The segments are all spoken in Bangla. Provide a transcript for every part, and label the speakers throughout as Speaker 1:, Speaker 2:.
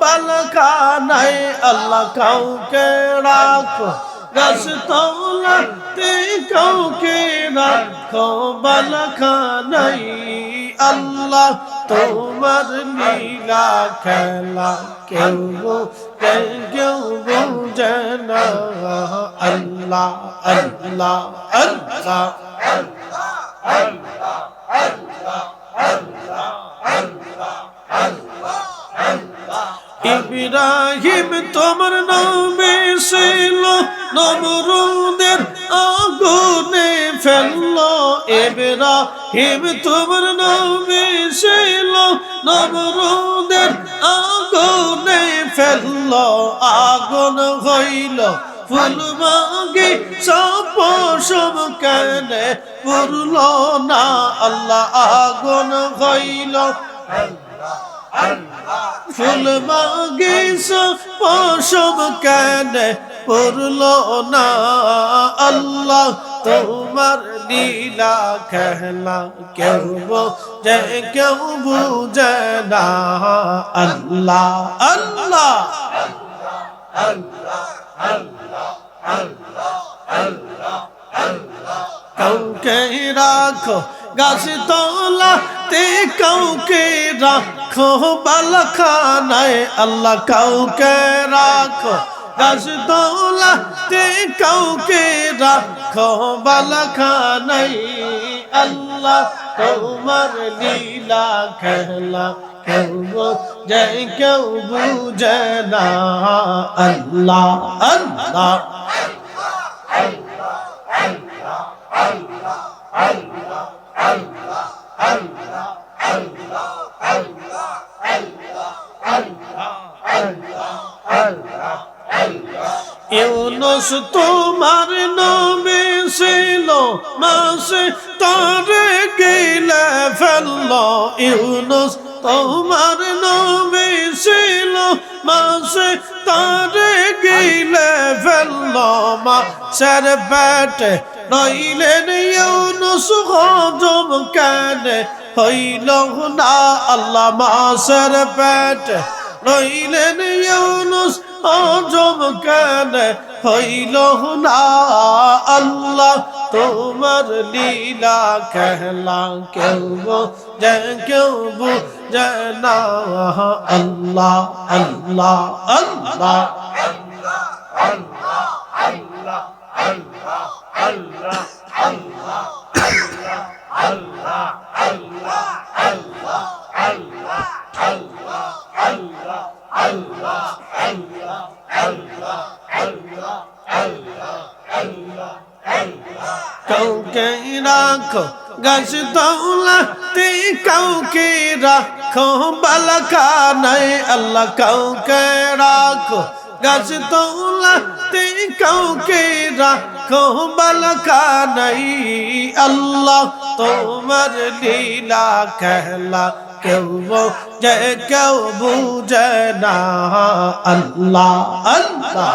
Speaker 1: বালখানায় আল্লাহ কাউকে রাখো গাছ তলাতে কাউকে রাখো বালখানায় আল্লাহ তোমার লীলা খেলা কেউ কেউ বুঝে না আল্লাহ আল্লাহ আল্লাহ ইব্রাহিম তোমার নামে ছিল, নমরুদের আগুনে ফেলল। ইব্রাহিম তোমার নামে ছিল, নমরুদের আগুনে ফেলল। আগুন হইল, ফুল মাগে সব সব কেনে পুরল না। আল্লাহ আগুন হইল। ফুল বাগিস পশম কেন পড়ল না? আল্লাহ তোমার লীলা খেলা কেউ যে কেউ বুঝে না। আল্লাহ আল্লাহ। কাউকে রাখো গাছ তলা তে কাউকে রাখো, বালখানায় আল্লাহ কাউকে রাখো। গাছ তলা তে কাউকে রাখো, বালখানায় আল্লাহ তোমার লীলা খেলা কেউ যে কেউ বুঝে না। আল্লাহ আল্লাহ ইউনুস গেলে ফেলল ইউনুস তোমার নামে ছিল মাসে তারে গেলে ফেলল মাসের পেটে নইলেন ইউনুস, হজম কেন হইল না আল্লাহ মাসের পেটে রইলেন ইউনুস আজম কেন হইল না? আল্লাহ, তোমার লীলা খেলা কেউ যে কেউ বুঝে না। আল্লাহ আল্লাহ আল্লাহ। কাউকে রাখো, গাছ দৌলাতে কাউকে রাখো বালখানায় আল্লাহ কাউকে রাখো। গাছ দৌলাতে কাউকে রাখো বালখানায় আল্লাহ তোমার লীলা খেলা। কেউ যে কেউ বুঝে না, আল্লাহ আল্লাহ।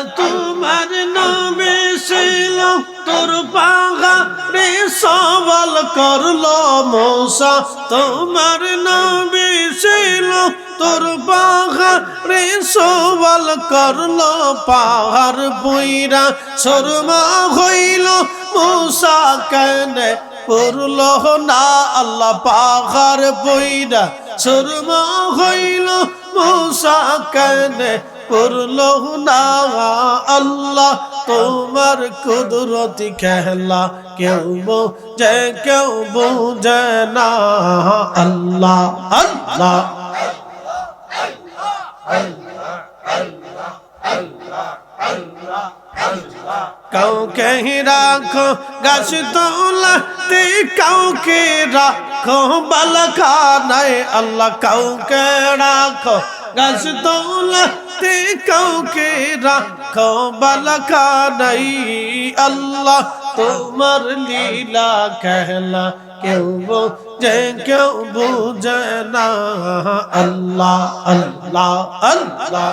Speaker 1: তোমার পাহাড়ে সবল করল মোসা, তোমার নামে ছিল তোর পাহাড়ে সবল করল পাহাড় বইরা। শর্মা হইল মোসা কেন, পড়ল না আল্লাহ পাহাড় বইরা। শর্মা হইল মোসা কেন করল না, আল্লাহ, তোমার কুদরতি খেলা। কেউ যে কেউ বুঝে না, আল্লাহ আল্লাহ। কাউকে রাখো, গাছ তোলাতে কাউকে রাখো, বালখানায় আল্লাহ কাউকে রাখো। গাছ তোলাতে কাউকে রাখো বালখানাই আল্লাহ, তোমার লীলা খেলা কেউ বোঝে কেউ বুঝে না। আল্লাহ আল্লাহ আল্লাহ।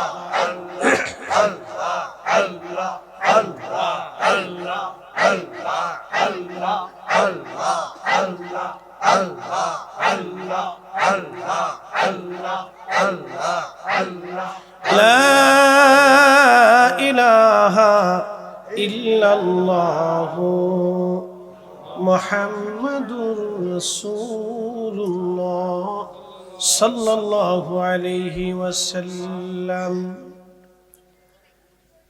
Speaker 1: আল্লাহ আল্লাহ আল্লাহ। আল্লাহ লা ইলাহা ইল্লাল্লাহু মুহাম্মাদুর রাসূলুল্লাহ সাল্লাল্লাহু আলাইহি ওয়াসাল্লাম।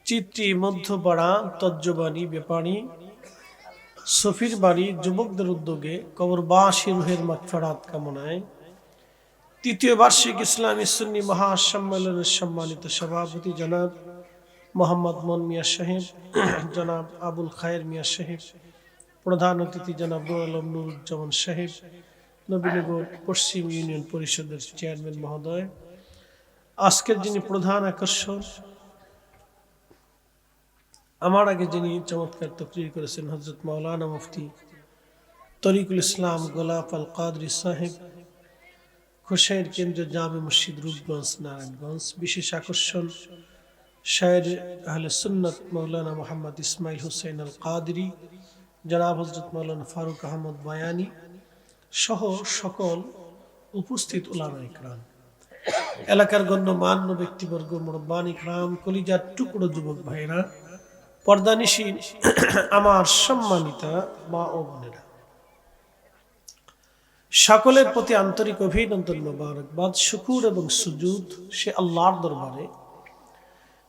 Speaker 1: চিত্রি মধ্যপাড়া তজ্জবাণী ব্যাপারী সফির বাড়ি যুবকদের উদ্যোগে কবরবাসী মাঠ ফেরাত কামনায় তৃতীয় বার্ষিক ইসলামী সুন্নি মহাসম্মেলনের সম্মানিত সভাপতি জনাব মোহাম্মদ মন মিয়া সাহেব, জনাব আবুল খায়ের মিয়া সাহেব, প্রধান অতিথি জনাব আলম নুরুজ্জামান সাহেব, নবীনগর পশ্চিম ইউনিয়ন পরিষদের চেয়ারম্যান মহোদয়, আজকের যিনি প্রধান আকর্ষণ, আমার আগে যিনি চমৎকার তকরির করেছেন হজরত মাওলানা মুফতি তরিকুল ইসলাম গোলাপ আল কাদরি সাহেব হোসেন কেন্দ্র জামে মসজিদ, রূপগঞ্জ, নারায়ণগঞ্জ। বিশেষ আকর্ষণ, শায়ের আহলে সুন্নত মৌলানা মোহাম্মদ ইসমাইল হুসেন আল কাদরি জনাব হজরত মৌলানা ফারুক আহমদ বায়ানি সহ সকল উপস্থিত উলামা ইকরাম। এলাকার গণ্যমান্য ব্যক্তিবর্গ, মুরব্বান ইকরাম, কলিজার টুকরো যুবক ভাইরা পর্দানিশী আমার সম্মানিতা মা ও বোনেরা। সকলের প্রতি আন্তরিক অভিনন্দন মোবারকবাদ শুকুর এবং সুজুদ, সে আল্লাহর দরবারে,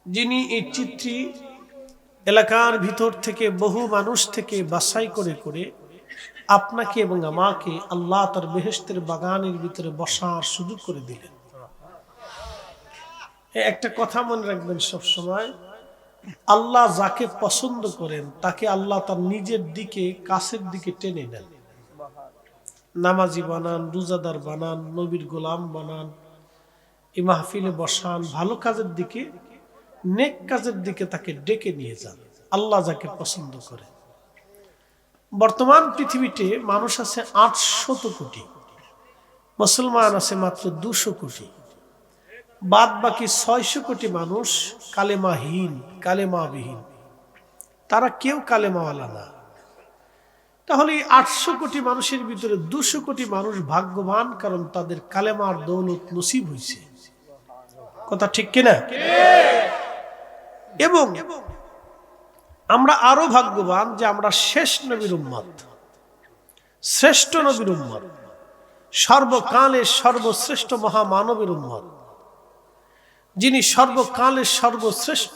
Speaker 1: যিনি এই চিত্রী এলাকার ভিতর থেকে বহু মানুষ থেকে বাছাই করে করে আপনাকে এবং আমাকে আল্লাহ তার বেহেস্তের বাগানের ভিতরে বসার সুযোগ করে দিলেন। একটা কথা মনে রাখবেন সব সময় আল্লাহ যাকে পছন্দ করেন, তাকে আল্লাহ তার নিজের দিকে, কাছের দিকে টেনে নেন। নামাজি বানান, রোজাদার বানান, নবীর গোলাম বানান, এই মাহফিলে বসান, ভালো কাজের দিকে, নেক কাজের দিকে তাকে ডেকে নিয়ে যান। আল্লাহ যাকে পছন্দ করে। বর্তমান পৃথিবীতে মানুষ আছে আটশত কোটি, মুসলমান আছে মাত্র দুশো কোটি। বাদ বাকি ছয়শো কোটি মানুষ কালেমাহীন, কালেমাবিহীন। তারা কেউ কালেমাওয়ালা না। তাহলে এই আটশো কোটি মানুষের ভিতরে দুশো কোটি মানুষ ভাগ্যবান কারণ তাদের কালেমার দৌলত নসিব হয়েছে। কথা ঠিক কিনা? এবং আমরা আরও ভাগ্যবান যে আমরা শেষ নবীর উম্মত, শ্রেষ্ঠ নবীর উম্মত, সর্বকালের সর্বশ্রেষ্ঠ মহামানবের উম্মত, যিনি সর্বকালের সর্বশ্রেষ্ঠ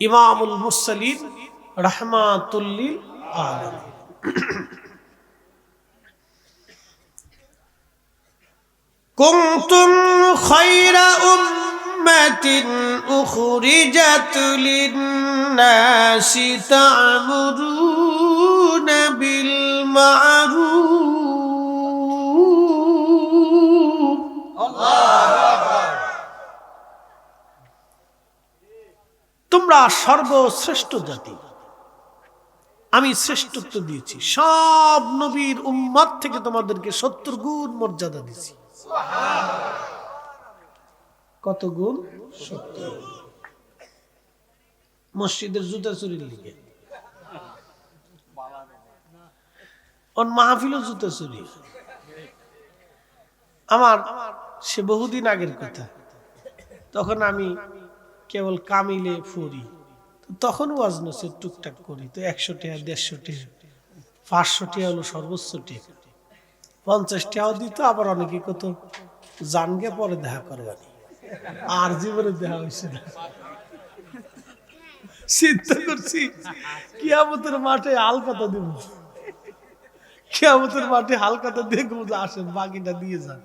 Speaker 1: ইমামুল মুসলিম রহমাতুল্লিল আলম كنتم خير أمة أخرجت للناس تعمرون بالمعروف তোমরা সর্বশ্রেষ্ঠ জাতি আমি শ্রেষ্ঠত্ব দিয়েছি। সব নবীর উম্মত থেকে তোমাদেরকে সত্তর গুণ মর্যাদা দিয়েছি। কত গুণ? মসজিদের জুতা চুরির লিগে। ওর মাহফিলও জুতা চুরি। আমার, সে বহুদিন আগের কথা। তখন আমি কেবল কামিলে ফুরি। তখন ওয়াজ নসে টুকটাক করি, তো একশো টাকা দেড়শো টাকা পাঁচশো টাকা হলো সর্বোচ্চ টাকা পঞ্চাশ টাকাও দিত, আবার অনেকে কত, জানগে পরে দেখা করবানি আর জীবনে দেখা হয়েছে না। চিন্তা করছি, কিয়ামতের মাঠে হাল কথা দেব? কিয়ামতের মাঠে হাল কথা দেখব আসেন বাকিটা দিয়ে যান